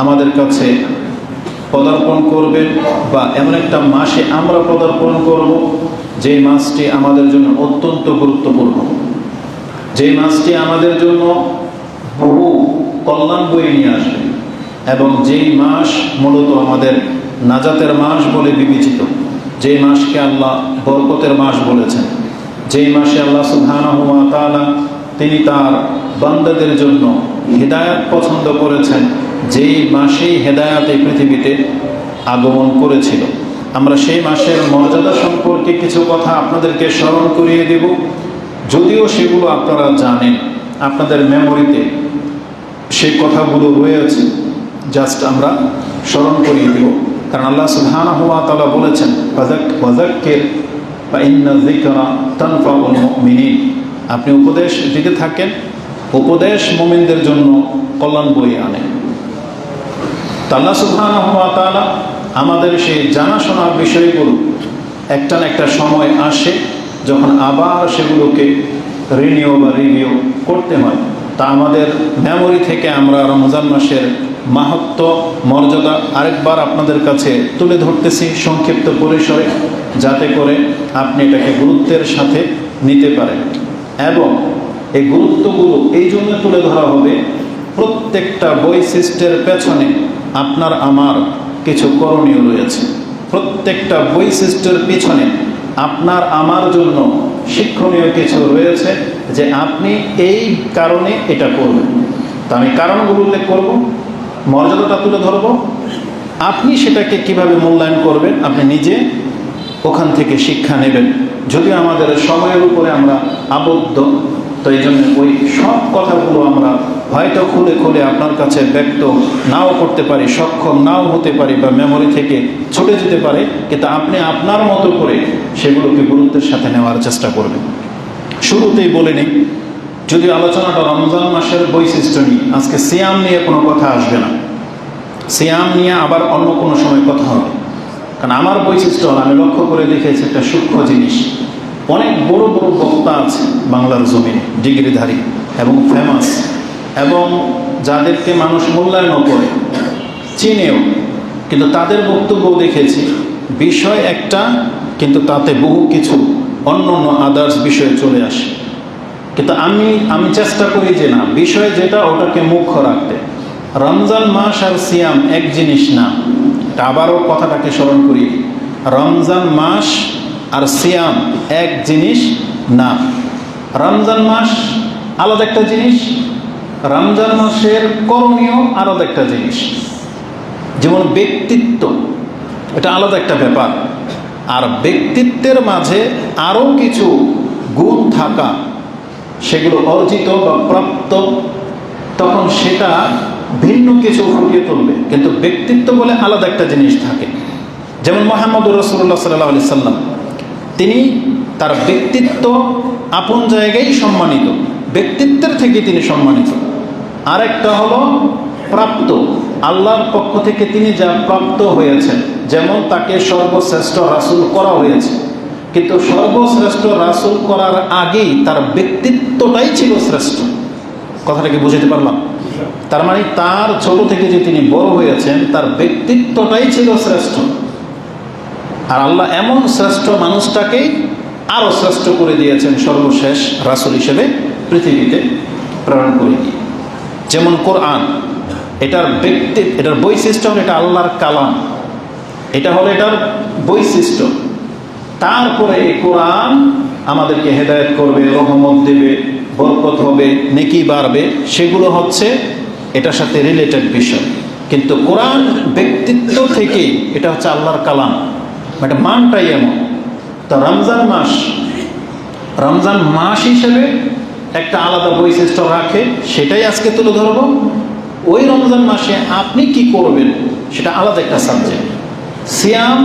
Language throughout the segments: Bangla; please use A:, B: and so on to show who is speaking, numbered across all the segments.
A: আমাদের কাছে পদার্পণ করবেন বা এমন একটা মাসে আমরা পদার্পণ করব যে মাসটি আমাদের জন্য অত্যন্ত গুরুত্বপূর্ণ। যে মাসটি আমাদের জন্য বহু কল্যাণ বয়ে নিয়ে আসবে এবং যেই মাস মূলত আমাদের নাজাতের মাস বলে বিবেচিত, যেই মাসকে আল্লাহ বরকতের মাস বলেছেন, যেই মাসে আল্লাহ তাআলা তিনি তার বান্দাদের জন্য হেদায়াত পছন্দ করেছেন, যেই মাসেই হেদায়াত এই পৃথিবীতে আগমন করেছিল। আমরা সেই মাসের মর্যাদা সম্পর্কে কিছু কথা আপনাদেরকে স্মরণ করিয়ে দেব। যদিও সেগুলো আপনারা জানেন, আপনাদের মেমোরিতে সেই কথাগুলো রয়েছে জাস্ট আমরা স্মরণ করিয়ে দেব। কারণ আল্লাহ সুবহানাহু ওয়া তাআলা বলেছেন মুমিনিন। আপনি উপদেশ দিতে থাকেন উপদেশ মুমিনদের জন্য কল্যাণ বয়ে আনে। তো আল্লাহ সুবহানাহু ওয়া আমাদের সেই জানাশোনা বিষয়গুলো একটা না একটা সময় আসে যখন আবার সেগুলোকে রিনিউ বা রিভিউ করতে হয়। তা আমাদের মেমোরি থেকে আমরা রমজান মাসের মাহাত্ম, মর্যাদা আরেকবার আপনাদের কাছে তুলে ধরতেছি সংক্ষিপ্ত পরিসরে যাতে করে আপনি এটাকে গুরুত্বের সাথে নিতে পারেন। এবং এই গুরুত্বগুলো এই জন্য তুলে ধরা হবে প্রত্যেকটা বৈশিষ্ট্যের পেছনে আপনার আমার কিছু করণীয় রয়েছে। প্রত্যেকটা বৈশিষ্ট্যের পিছনে আপনার আমার জন্য শিক্ষণীয় কিছু রয়েছে যে আপনি এই কারণে এটা করবেন। তা আমি কারণগুলো উল্লেখ করব, মর্যাদাটা তুলে ধরব। আপনি সেটাকে কীভাবে মূল্যায়ন করবেন? আপনি নিজে ওখান থেকে শিক্ষা নেবেন। যদিও আমাদের সময়ের উপরে আমরা আবদ্ধ তো এই জন্য ওই সব কথাগুলো আমরা হয়তো খুলে খুলে আপনার কাছে ব্যক্ত নাও করতে পারি, সক্ষম নাও হতে পারি বা মেমোরি থেকে ছুটে যেতে পারে, কিন্তু আপনি আপনার মতো করে সেগুলোকে গুরুত্বের সাথে নেওয়ার চেষ্টা করবেন। শুরুতেই বলে নিই যদি আলোচনাটা রমজান মাসের বৈশিষ্ট্য নিয়ে, আজকে সিয়াম নিয়ে কোনো কথা আসবে না। সিয়াম নিয়ে আবার অন্য কোনো সময় কথা হবে। কারণ আমার বৈশিষ্ট্য আমি লক্ষ্য করে দেখেছি একটা সূক্ষ্ম জিনিস। অনেক বড় বড় বক্তা আছে বাংলার জমিনে, ডিগ্রিধারী এবং ফেমাস এবং যাদেরকে মানুষ মূল্যায়নও করে, চিনেও। কিন্তু তাদের বক্তব্য দেখেছি, বিষয় একটা, কিন্তু তাতে বহু কিছু অন্য অন্য আদার্স বিষয়ে চলে আসে। কিন্তু আমি আমি চেষ্টা করি যে না, বিষয় যেটা ওটাকে মুখ্য রাখতে। রমজান মাস আর সিয়াম এক জিনিস না আবারও কথাটাকে স্মরণ করি। রমজান মাস আর সিয়াম এক জিনিস না। রমজান মাস আলাদা একটা জিনিস, রমজান মাসের করণীয় আলাদা একটা জিনিস। যেমন ব্যক্তিত্ব, এটা আলাদা একটা ব্যাপার। আর ব্যক্তিত্বের মাঝে আরও কিছু গুণ থাকা, সেগুলো অর্জিত বা প্রাপ্ত, তখন সেটা ভিন্ন কিছু ফুটিয়ে তুলবে। কিন্তু ব্যক্তিত্ব বলে আলাদা একটা জিনিস থাকে। যেমন মোহাম্মদুর রসুল্লাহ সাল্লাহ আলি সাল্লাম তিনি তার ব্যক্তিত্ব আপন জায়গায় সম্মানিত। ব্যক্তিত্বের থেকে তিনি সম্মানিত। আরেকটা হলো প্রাপ্ত। আল্লাহর পক্ষ থেকে তিনি যা প্রাপ্ত হয়েছেন, যেমন তাকে সর্বশ্রেষ্ঠ রাসুল করা হয়েছে। কিন্তু সর্বশ্রেষ্ঠ রাসুল করার আগেই তার ব্যক্তিত্বটাই ছিল শ্রেষ্ঠ। কথাটা কি বুঝতে পারলাম? তার মানে তার ছোট থেকে যে তিনি বড় হয়েছেন, তার ব্যক্তিত্বটাই ছিল শ্রেষ্ঠ। আর আল্লাহ এমন শ্রেষ্ঠ মানুষটাকেই আরও শ্রেষ্ঠ করে দিয়েছেন সর্বশেষ রাসুল হিসেবে পৃথিবীতে প্রেরণ করে। দিয়ে যেমন কোরআন, এটার ব্যক্তি, এটার বৈশিষ্ট্য হলো এটা আল্লাহর কালাম। এটা হলো এটার বৈশিষ্ট্য। তারপরে এই কোরআন আমাদেরকে হেদায়ত করবে, রহমত দেবে, বরকত হবে, নেকি বাড়বে। সেগুলো হচ্ছে এটার সাথে রিলেটেড বিষয়। কিন্তু কোরআন ব্যক্তিত্ব থেকেই এটা হচ্ছে আল্লাহর কালাম। এটা মানটাই এমন। তো রমজান মাস রমজান মাস হিসেবে একটা আলাদা বৈশিষ্ট্য রাখে, সেটাই আজকে তুলে ধরব। ওই রমজান মাসে আপনি কি করবেন, সেটা আলাদা একটা সাবজেক্ট সিয়াম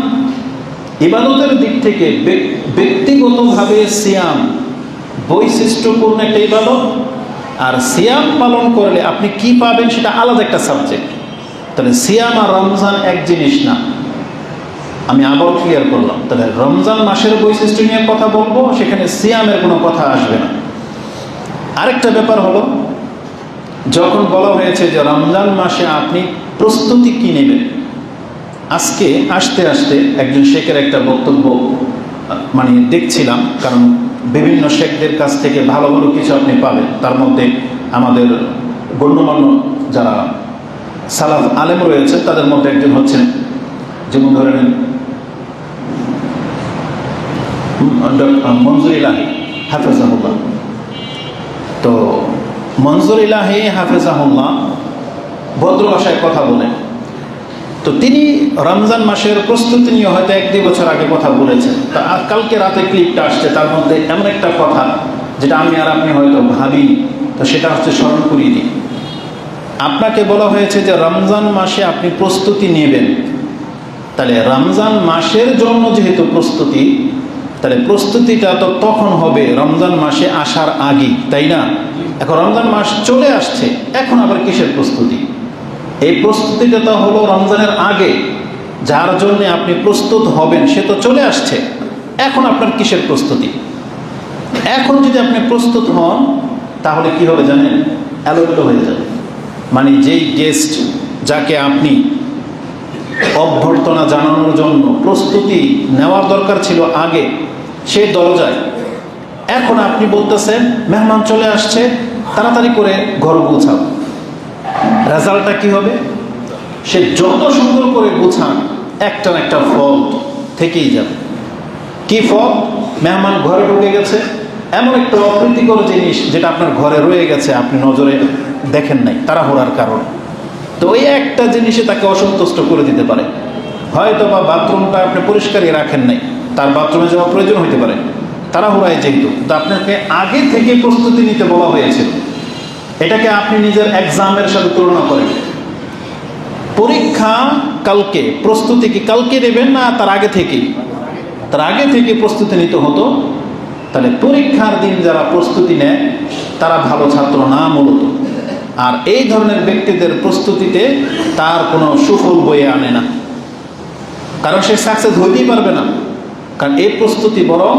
A: ইবাদতের দিক থেকে ব্যক্তিগতভাবে সিয়াম বৈশিষ্ট্যপূর্ণ একটা ইবাদত, আর সিয়াম পালন করলে আপনি কি পাবেন, সেটা আলাদা একটা সাবজেক্ট তাহলে সিয়াম আর রমজান এক জিনিস না। আমি আবার ক্লিয়ার করলাম। তাহলে রমজান মাসের বৈশিষ্ট্য নিয়ে কথা বলব, সেখানে সিয়ামের কোনো কথা আসবে না। আরেকটা ব্যাপার হলো, যখন বলা হয়েছে যে রমজান মাসে আপনি প্রস্তুতি কি নেবেন, আজকে আসতে আসতে একজন শেখের একটা বক্তব্য মানে দেখছিলাম, কারণ বিভিন্ন শেখদের কাছ থেকে ভালো ভালো কিছু আপনি পাবেন। তার মধ্যে আমাদের গণ্যমান্য যারা সালাফ আলেম রয়েছে, তাদের মধ্যে একজন হচ্ছেন, যেমন ধরে নেন মঞ্জুর ইলাহি, হাফেজাহুল্লাহ। তো মঞ্জুর ইলাহি, হাফেজাহুল্লাহ ভদ্র ভাষায় কথা বলেন। তো তিনি রমজান মাসের প্রস্তুতি নিয়ে হয়তো এক দুই বছর আগে কথা বলেছেন। তা কালকে রাতে ক্লিপটা আসছে, তার মধ্যে এমন একটা কথা, যেটা আমি আর আপনি হয়তো ভাবি তো সেটা হচ্ছে স্মরণ করিয়ে দিই। আপনাকে বলা হয়েছে যে রমজান মাসে আপনি প্রস্তুতি নেবেন। তাহলে রমজান মাসের জন্য যেহেতু প্রস্তুতি তাহলে প্রস্তুতিটা তো তখন হবে রমজান মাসে আসার আগে তাই না? এখন রমজান মাস চলে আসছে, এখন আবার কিসের প্রস্তুতি? এই প্রস্তুতিটা তো হলো রমজানের আগে, যার জন্য আপনি প্রস্তুত হবেন, সে তো চলে আসছে। এখন আপনার কিসের প্রস্তুতি? এখন যদি আপনি প্রস্তুত হন, তাহলে কি হবে জানেন? অ্যালোমেলো হয়ে যাবে। মানে যেই গেস্ট যাকে আপনি অভ্যর্থনা জানানোর জন্য প্রস্তুতি নেওয়ার দরকার ছিল আগে সে দরজায়। এখন আপনি বলতেছেন, মেহমান চলে আসছে, তাড়াতাড়ি করে ঘর গুছাও। রেজাল্টটা কি হবে? সে যত সুন্দর করে গুছান, একটা না একটা ফল থেকেই যাবে। কি ফল? মেহমান ঘরে ঢুকে গেছে। এমন একটা অপ্রীতিকর জিনিস যেটা আপনার ঘরে রয়ে গেছে, আপনি নজরে দেখেন নাই, তাড়াহুড়ার কারণ। তো ওই একটা জিনিসে তাকে অসন্তুষ্ট করে দিতে পারে। হয়তো বা বাথরুমটা আপনি পরিষ্কারই রাখেন নাই। তার বাথরুমে যাওয়া প্রয়োজন হতে পারে। তাড়াহুড়ায় যেহেতু, তো আপনাকে আগে থেকে প্রস্তুতি নিতে বলা হয়েছিল এটাকে আপনি নিজের এক্সামের সাথে তুলনা করেন। পরীক্ষা কালকে, প্রস্তুতি কি কালকে নেবেন না তার আগে থেকেই? তার আগে থেকে প্রস্তুতি নিতে হতো। তাহলে পরীক্ষার দিন যারা প্রস্তুতি নেয়, তারা ভালো ছাত্র না মূলত। আর এই ধরনের ব্যক্তিদের প্রস্তুতিতে তার কোনো সুফল বয়ে আনে না। কারণ সে সাকসেস হইতেই পারবে না। কারণ এই প্রস্তুতি বরং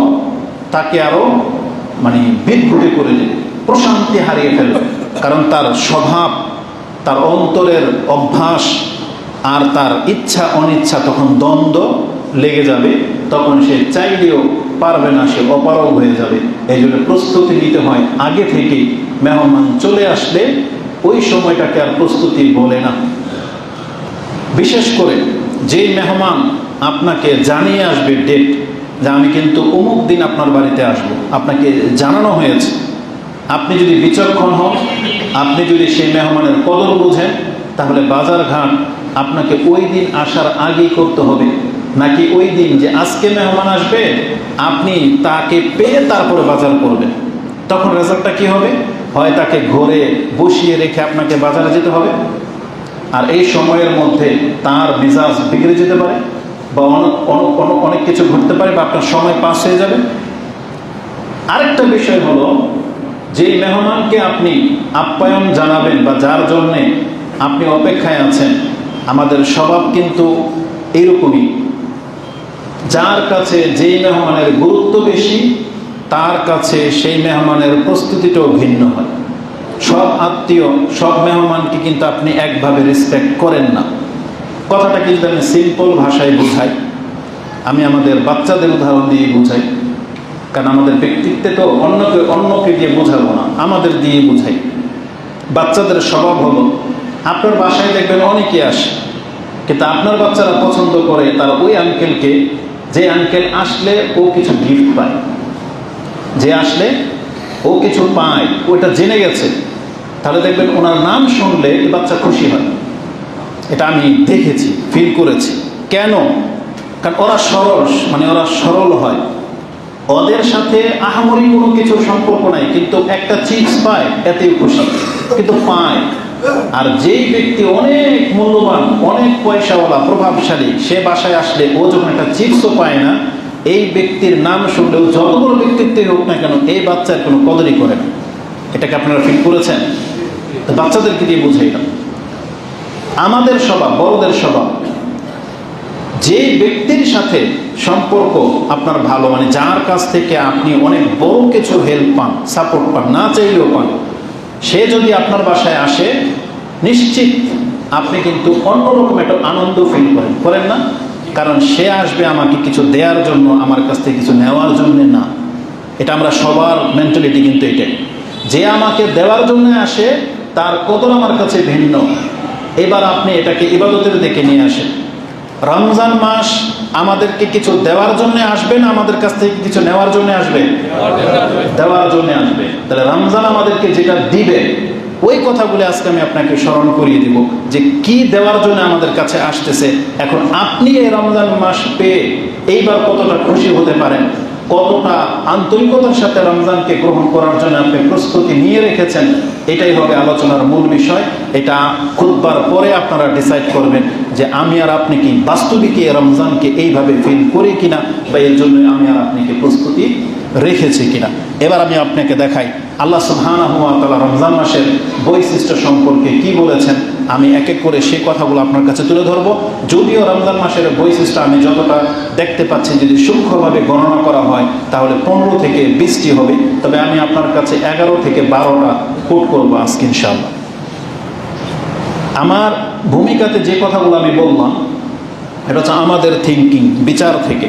A: তাকে আরও মানে বিদঘুটে করে দেবে, প্রশান্তি হারিয়ে ফেলবে। কারণ তার স্বভাব, তার অন্তরের অভ্যাস আর তার ইচ্ছা অনিচ্ছা তখন দ্বন্দ্ব লেগে যাবে, তখন সে চাইলেও পারবে না, সে অপারগ হয়ে যাবে। এই জন্য প্রস্তুতি নিতে হয়। আগে থেকে মেহমান চলে আসলে ওই সময়টাকে আর প্রস্তুতি বলে না। বিশেষ করে যে মেহমান আপনাকে জানিয়ে আসবে ডেট যে আমি কিন্তু অমুক দিন আপনার বাড়িতে আসব। আপনাকে জানানো হয়েছে। আপনি যদি বিচক্ষণ হন, আপনি যদি সেই মেহমানের কদর বুঝেন, তাহলে বাজার ঘাট আপনাকে ওই দিন আসার আগেই করতে হবে। নাকি ওই দিন যে আজকে মেহমান আসবে, আপনি তাকে পেয়ে তারপরে বাজার করবেন। তখন রেজাল্টটা কি হবে? হয় তাকে ঘরে বসিয়ে রেখে আপনাকে বাজারে যেতে হবে? আর এই সময়ের মধ্যে তার মেজাজ বিগড়ে যেতে পারে। বা অনেক অনেক- কিছু ঘটতে পারে বা আপনার সময় পাস হয়ে যাবে। আরেকটা বিষয় হলো যে মেহমানকে আপনি আপ্যায়ন জানাবেন বা যার জন্যে আপনি অপেক্ষায় আছেন, আমাদের স্বভাব কিন্তু এরকমই। যার কাছে যেই মেহমানের গুরুত্ব বেশি, তার কাছে সেই মেহমানের প্রস্তুতিটাও ভিন্ন হয়। সব আত্মীয়, সব মেহমানকে কিন্তু আপনি একভাবে রেসপেক্ট করেন না। কথাটা কিন্তু আমি সিম্পল ভাষায় বুঝাই। আমি আমাদের বাচ্চাদের উদাহরণ দিয়ে বুঝাই। কারণ আমাদের ব্যক্তিত্বে তো অন্যকে অন্যকে দিয়ে বোঝাবো না, আমাদের দিয়ে বুঝাই। বাচ্চাদের স্বভাব হলো, আপনার বাসায় দেখবেন অনেকে আসে, কিন্তু আপনার বাচ্চারা পছন্দ করে তার ওই আঙ্কেলকে যে আঙ্কেল আসলে ও কিছু গিফট পায়। যে আসলে ও কিছু পায়, ওটা জেনে গেছে, তাহলে দেখবেন ওনার নাম শুনলে বাচ্চা খুশি হয়। এটা আমি দেখেছি ফিল করেছি। কেন? কারণ ওরা সরল মানে ওরা সরল হয়। ওদের সাথে আহামরি কোনো কিছু সম্পর্ক নাই, কিন্তু একটা চিপস পায়, এতেই খুশি। কিন্তু পায়। আর যেই ব্যক্তি অনেক মূল্যবান, অনেক পয়সাওয়ালা, প্রভাবশালী, সে বাসায় আসলে ও যখন একটা চিপসও পায় না, এই ব্যক্তির নাম শুনলেও যত বড় ব্যক্তিত্বই হোক না কেন, এই বাচ্চার কোনো কদরই করে না। এটাকে আপনারা ফিল করেছেন? বাচ্চাদেরকে দিয়ে বুঝাই না আমাদের স্বভাব, বড়দের স্বভাব। যে ব্যক্তির সাথে সম্পর্ক আপনার ভালো মানে যার কাছ থেকে আপনি অনেক বড় কিছু হেল্প পান সাপোর্ট পান, না চাইলেও পান, সে যদি আপনার বাসায় আসে, নিশ্চিত আপনি কিন্তু অন্যরকম একটা আনন্দ ফিল করেন। করেন না? কারণ সে আসবে আমাকে কিছু দেওয়ার জন্য, আমার কাছ থেকে কিছু নেওয়ার জন্য না। এটা আমরা সবার মেন্টালিটি কিন্তু এটাই। যে আমাকে দেওয়ার জন্য আসে, তার কদর আমার কাছে ভিন্ন। এবার আপনি এটাকে ইবাদতের দিকে নিয়ে আসেন। রমজান মাস আমাদেরকে কিছু দেওয়ার জন্য আসবে না? আমাদের কাছ থেকে কিছু নেওয়ার জন্য আসবে? দেওয়ার জন্য আসবে। তাহলে রমজান আমাদেরকে যেটা দিবে, ওই কথাগুলি আজকে আমি আপনাকে স্মরণ করিয়ে দিব যে কি দেওয়ার জন্য আমাদের কাছে আসতেছে। এখন আপনি এই রমজান মাস পেয়ে এইবার কতটা খুশি হতে পারেন? কতটা আন্তরিকতার সাথে রমজানকে গ্রহণ করার জন্য আপনি প্রস্তুতি নিয়ে রেখেছেন, এটাই হবে আলোচনার মূল বিষয়। এটা খুববার পরে আপনারা ডিসাইড করবেন যে আমি আর আপনি কি বাস্তবিকে রমজানকে এইভাবে ফিল করি কিনা বা এর জন্য আমি আর আপনি কি প্রস্তুতি রেখেছি কিনা। এবার আমি আপনাকে দেখাই আল্লাহ সুবহানাহু ওয়া তাআলা রমজান মাসের বৈশিষ্ট্য সম্পর্কে কি বলেছেন, আমি এক এক করে সেই কথাগুলো আপনার কাছে তুলে ধরবো। যদিও রমজান মাসের বৈশিষ্ট্য আমি যতটা দেখতে পাচ্ছি যদি সূক্ষ্মভাবে গণনা করা হয়, তাহলে পনেরো থেকে বিশটি হবে। তবে আমি আপনার কাছে এগারো থেকে বারোটা কোট করব আজকে ইনশাল্লাহ আমার ভূমিকাতে যে কথাগুলো আমি বললাম, এটা হচ্ছে আমাদের থিঙ্কিং বিচার থেকে।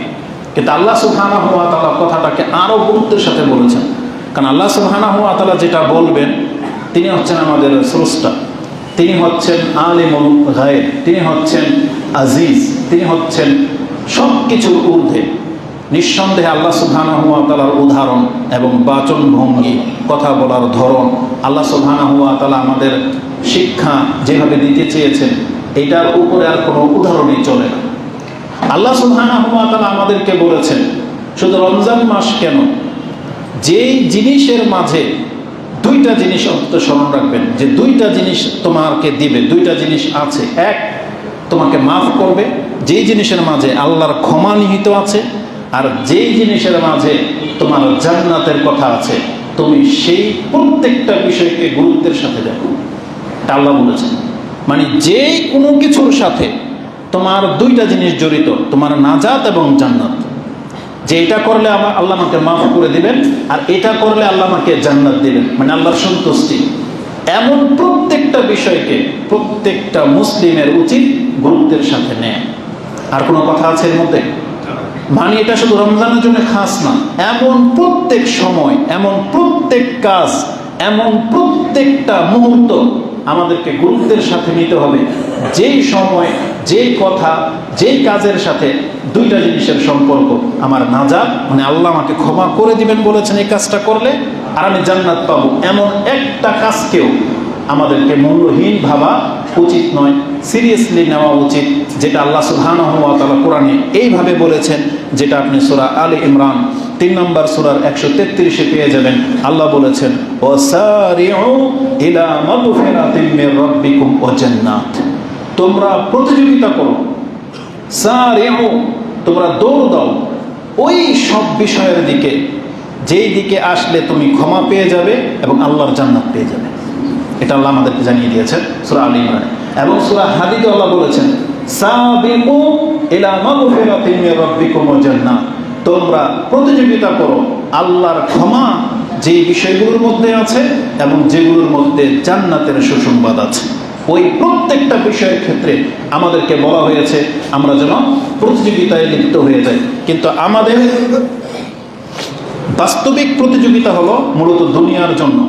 A: কিন্তু আল্লাহ সুবহানা হুয়া তালা কথাটাকে আরও গুরুত্বের সাথে বলেছেন। কারণ আল্লাহ সুবহানা হুয়া তালা যেটা বলবেন, তিনি হচ্ছেন আমাদের স্রষ্টা। তিনি হচ্ছেন আলিমুল গায়েব, তিনি হচ্ছেন আজিজ, তিনি হচ্ছেন সব কিছুর ঊর্ধ্বে। নিঃসন্দেহে আল্লাহ সুবহানা হুয়া তালার উদাহরণ এবং বাচন ভঙ্গি কথা বলার ধরন, আল্লাহ সুবহানা হুয়া তালা আমাদের শিক্ষা যেভাবে দিতে চেয়েছেন, এটার উপরে আর কোনো উদাহরণই চলে না। আল্লাহ সুবহানা হুয়া তালা আমাদেরকে বলেছেন, শুধু রমজান মাস কেন? যেই জিনিসের মাঝে দুইটা জিনিস অন্তত স্মরণ রাখবেন, যে দুইটা জিনিস তোমাকে দিবে, দুইটা জিনিস আছে। এক, তোমাকে মাফ করবে, যেই জিনিসের মাঝে আল্লাহর ক্ষমা নিহিত আছে, আর যেই জিনিসের মাঝে তোমার জান্নাতের কথা আছে, তুমি সেই প্রত্যেকটা বিষয়কে গুরুত্বের সাথে দেখো। আল্লাহ বলেছেন। মানে যে কোনো কিছুর সাথে তোমার দুইটা জিনিস জড়িত, তোমার নাজাত এবং জান্নাত। যে এটা করলে আমার আল্লাহ আমাকে মাফ করে দিবেন, আর এটা করলে আল্লাহ আমাকে জান্নাত দিবেন। মানে আল্লাহর সন্তুষ্টি। এমন প্রত্যেকটা বিষয়কে প্রত্যেকটা মুসলিমের উচিত গুরুত্বের সাথে নেয়। আর কোনো কথা আছে এর মধ্যে? মানে এটা শুধু রমজানের জন্য খাস না। এমন প্রত্যেক সময়, এমন প্রত্যেক কাজ, এমন প্রত্যেকটা মুহূর্ত আমাদেরকে গুরুত্বের সাথে নিতে হবে। যেই সময়, যেই কথা যেই কাজের সাথে দুইটা জিনিসের সম্পর্ক আমার নাজাত মানে আল্লাহ আমাকে ক্ষমা করে দিবেন বলেছেন এই কাজটা করলে, আর আমি জান্নাত পাবো। এমন একটা কাজকেও আমাদেরকে মূল্যহীন ভাবা উচিত নয়, সিরিয়াসলি নেওয়া উচিত, যেটা আল্লাহ তাআলা কোরআনে এইভাবে বলেছেন, যেটা আপনি সূরা আলে ইমরান তিন নম্বর সুরার একশো তেত্রিশে পেয়ে যাবেন। আল্লাহ বলেছেন ওয়া জান্নাত। তোমরা প্রতিযোগিতা করো সারিউ তোমরা দৌড় দাও। ওই সব বিষয়ের দিকে, যেই দিকে আসলে তুমি ক্ষমা পেয়ে যাবে এবং আল্লাহর জান্নাত পেয়ে যাবে। এটা আল্লাহ আমাদেরকে জানিয়ে দিয়েছেন সুরা আলী ইমরান। এবং সুরা হাদিদে আল্লাহ বলেছেন সাবিকু ইলা মাগফিরাতিন মির রাব্বিকুম ওয়া জান্নাত তোমরা প্রতিযোগিতা করো আল্লাহর ক্ষমা যে বিষয়গুলোর মধ্যে আছে এবং যেগুলোর মধ্যে জান্নাতের সুসংবাদ আছে। ওই প্রত্যেকটা বিষয়ের ক্ষেত্রে আমাদেরকে বলা হয়েছে, আমরা যেন প্রতিযোগিতায় লিপ্ত হয়ে যাই। কিন্তু আমাদের বাস্তবিক প্রতিযোগিতা হলো মূলত দুনিয়ার জন্য।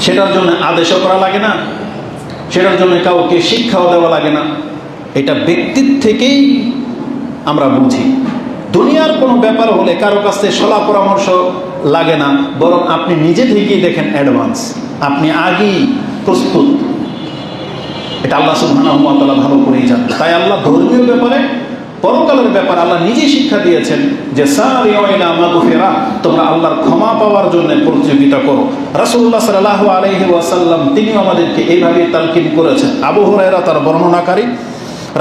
A: সেটার জন্য আদেশও করা লাগে না, সেটার জন্য কাউকে শিক্ষাও দেওয়া লাগে না। এটা ব্যক্তির থেকেই আমরা বুঝি। দুনিয়ার কোনো ব্যাপার হলে কারও কাছে সলা পরামর্শ লাগে না, বরং আপনি নিজে থেকেই দেখেন অ্যাডভান্স। আপনি আগেই প্রস্তুত। এটা আল্লাহ সুবহানাহু ওয়া ভালো করেই জানেন। তাই আল্লাহ ধর্মীয় ব্যাপারে, পরকালের ব্যাপার আল্লাহ নিজেই শিক্ষা দিয়েছেন যে মাগফিরা তোমরা আল্লাহর ক্ষমা পাওয়ার জন্য প্রতিযোগিতা করো। রাসূলুল্লাহ সাল্লাল্লাহু আলাইহি ওয়াসাল্লাম তিনি আমাদেরকে এইভাবে তালকিন করেছেন। আবু হুরায়রা তার বর্ণনাকারী,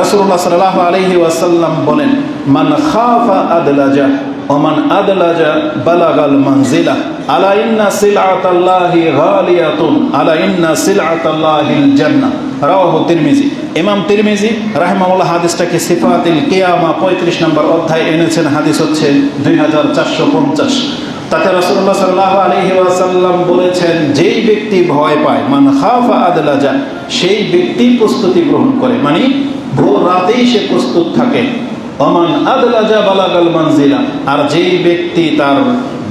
A: রাসূলুল্লাহ সাল্লাল্লাহু আলাইহি ওয়াসাল্লাম বলেন, মান খাফা আদলাজা ওমান আদলাজা বালাগাল মানজিলা, আলা ইন্না সিলআতাল্লাহি গালিয়াতুন, আলা ইন্না সিলআতাল্লাহিল জান্নাহ। রাওয়াহু তিরমিজি। ইমাম তিরমিজি রাহিমাহুল্লাহ হাদিসটাকে সিফাতিল কিয়ামা 35 নম্বর অধ্যায় এনেছেন। হাদিস হচ্ছে 2450 তাতে রসুল্লাহ সাল্লাহ আলহি ওয়াসাল্লাম বলেছেন, যেই ব্যক্তি ভয় পায়, মান খাফা আদলাজা, সেই ব্যক্তি প্রস্তুতি গ্রহণ করে। মানে ভোর রাতেই সে প্রস্তুত থাকে। অমান মানজিলা। আর যেই ব্যক্তি তার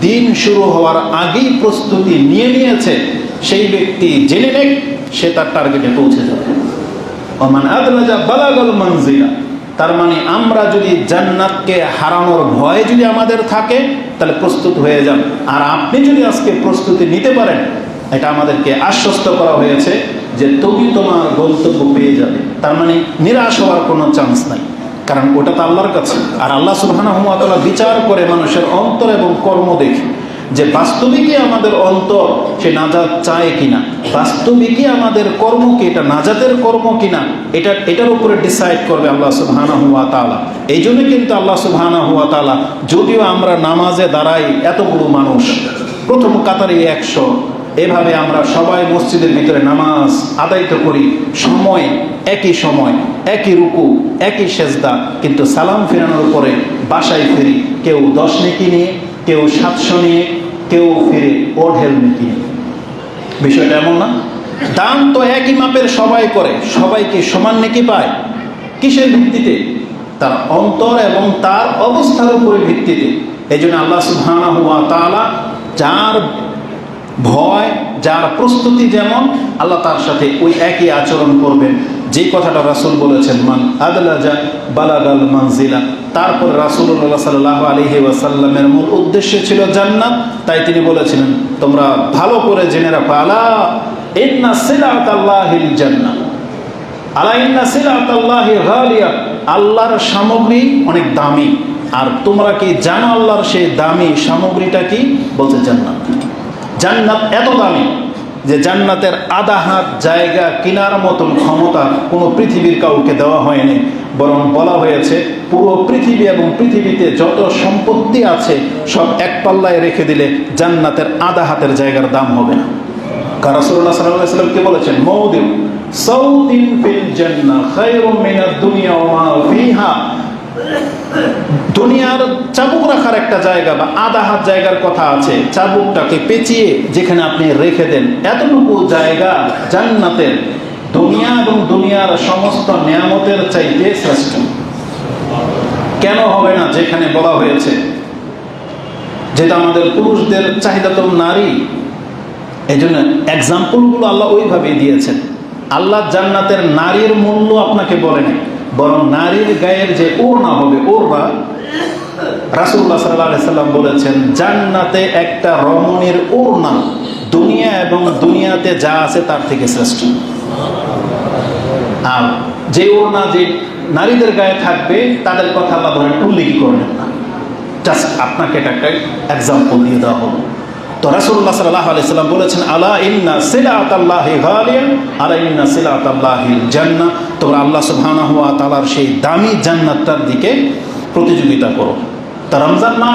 A: দিন শুরু হওয়ার আগেই প্রস্তুতি নিয়ে নিয়েছে, সেই ব্যক্তি জেনে নেক, সে তার টার্গেটে পৌঁছে যাবে। অমান আদলাজা বালাগাল মানজিলা। তার মানে আমরা যদি জান্নাতকে হারানোর ভয় যদি আমাদের থাকে, তাহলে প্রস্তুত হয়ে যান। আর আপনি যদি আজকে প্রস্তুতি নিতে পারেন, এটা আমাদেরকে আশ্বস্ত করা হয়েছে যে তুমি তোমার গন্তব্য পেয়ে যাবে। তার মানে নিরাশ হওয়ার কোনো চান্স নাই। কারণ ওটা তো আল্লাহর কাছে। আর আল্লাহ সুবাহ বিচার করে মানুষের অন্তর এবং কর্ম দেখে যে বাস্তবিকই আমাদের অন্তর, সে নাজাত চায় কিনা? বাস্তবিকই আমাদের কর্ম কি? এটা নাজাতের কর্ম কিনা? এটা, এটার উপরে ডিসাইড করবে আল্লাহ সুবহানা হুয়া তালা এই জন্য কিন্তু আল্লাহ সুবহানা হুয়া তালা যদিও আমরা নামাজে দাঁড়াই এতগুলো মানুষ, প্রথম কাতারে একশো এভাবে আমরা সবাই মসজিদের ভিতরে নামাজ আদায়িত করি। সময়, একই সময়, একই রুকু, একই সেজদা, কিন্তু সালাম ফেরানোর পরে বাসায় ফিরি। কেউ দশ নেকি নিয়ে, কেউ সাতশো নিয়ে, কেউ ফিরে ওঢেল নেকি বিষয়টা এমন না? দান তো একই মাপের সবাই করে। সবাইকে সমান নেকি পায়? কিসের ভিত্তিতে? তার অন্তর এবং তার অবস্থার উপরে ভিত্তিতে। এই জন্য আল্লাহ সুবহানাহু হুয়া তাআলা যার ভয়, যার প্রস্তুতি যেমন, আল্লাহ তার সাথে ওই একই আচরণ করবেন। যে কথাটা রাসুল বলেছেন, মান আদলাজা বালাগাল মানজিলা। তারপর রাসুল্লাহ সাল্লাহ আলহি ওয়াসাল্লামের মূল উদ্দেশ্য ছিল জান্নাত। তাই তিনি বলেছিলেন, তোমরা ভালো করে জেনে রাখো, আলা ইন্না সিলাত আল্লাহিল জান্নাত আলা ইন্না সিলাত আল্লাহি গালিয়া। আল্লাহর সামগ্রী অনেক দামি। আর তোমরা কি জানো আল্লাহর সেই দামি সামগ্রীটা কি? বলছে জান্নাত। জান্নাত এত দামি যে জান্নাতের আধা হাত জায়গা কেনার মতন ক্ষমতা কোনো পৃথিবীর কাউকে দেওয়া হয়নি। বরং বলা হয়েছে, পুরো পৃথিবী এবং পৃথিবীতে যত সম্পত্তি আছে, সব এক পাল্লায় রেখে দিলে জান্নাতের আধা হাতের জায়গার দাম হবে না। কারাসুল্লাহ সাল্লাল্লাহু আলাইহি কি বলেছেন? মৌদিন সাউদিন ফিল জান্নাহ খায়রুম মিনাদ দুনিয়া ওয়া ফিহা। দুনিয়ার চাবুক রাখার একটা জায়গা বা আধা হাত জায়গার কথা আছে, চাবুকটাকে পেঁচিয়ে যেখানে আপনি রেখে দেন। এতটুকু জায়গা জান্নাতের দুনিয়া এবং দুনিয়ার সমস্ত নিয়ামতের চাইতে শ্রেষ্ঠ। কেন হবে না যেখানে বলা হয়েছে? যেটা আমাদের পুরুষদের চাহিদা তো নারী। এই জন্য এক্সাম্পলগুলো আল্লাহ ওইভাবেই দিয়েছেন। আল্লাহ জান্নাতের নারীর মূল্য আপনাকে বলে নাই। বরং নারীর গায়ের যে ওড়না হবে, ওড়না রাসুল্লাহ সাল্লাহ সাল্লাম বলেছেন, জান্নাতে একটা রমণীর ওড়না, দুনিয়া এবং দুনিয়াতে যা আছে তার থেকে শ্রেষ্ঠ। আর যে ওড়না যে নারীদের গায়ে থাকবে, তাদের কথা আল্লাহ ধরেন উল্লেখ করবেন না জাস্ট আপনাকে এটা একটা এক্সাম্পল দিয়ে দেওয়া হলো। তো রাসুল্লাহ সাল্লাহ আলাইসাল্লাম বলেছেন, আলা ইন্না সিলাত আল্লাহি আলা ইন্না সিলাত আল্লাহি জান্নাহ। তোমরা আল্লাহ সুবহানাহু হওয়া তাআলার সেই দামি জান্নাতটার দিকে প্রতিযোগিতা করো। তা রমজান মাস